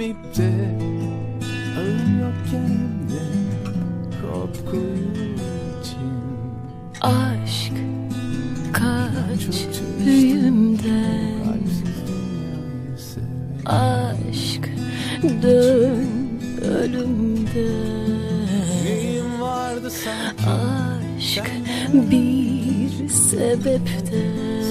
Görmeyip de ağım yokken de kopku için. Aşk kaç büyümden Aşk dön ölümden. Neyim vardı sanki? Aşk bir sebepten.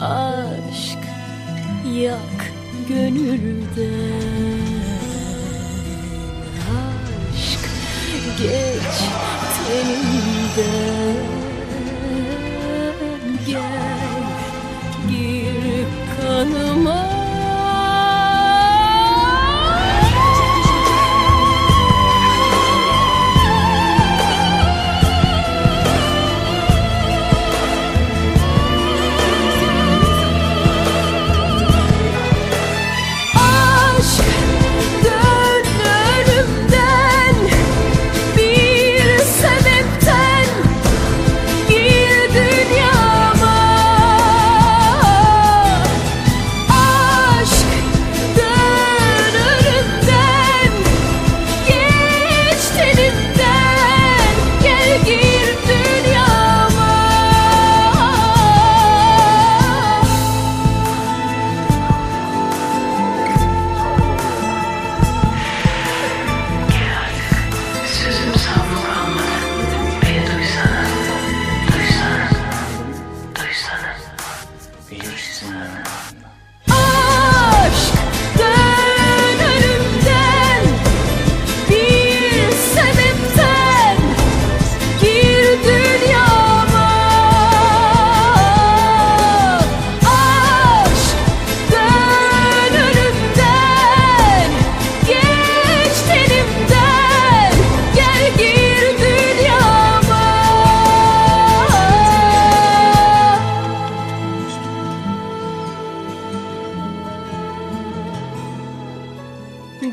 aşk yak gönülden.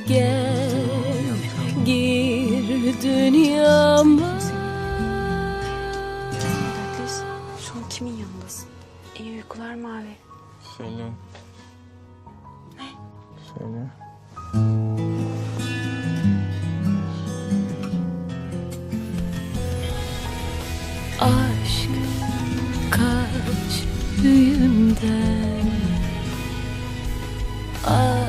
gel gir dünyama. Şu kimin yanındasın? İyi mavi. Söyle. Ne? Söyle. Aşk kaç düğümden Aşk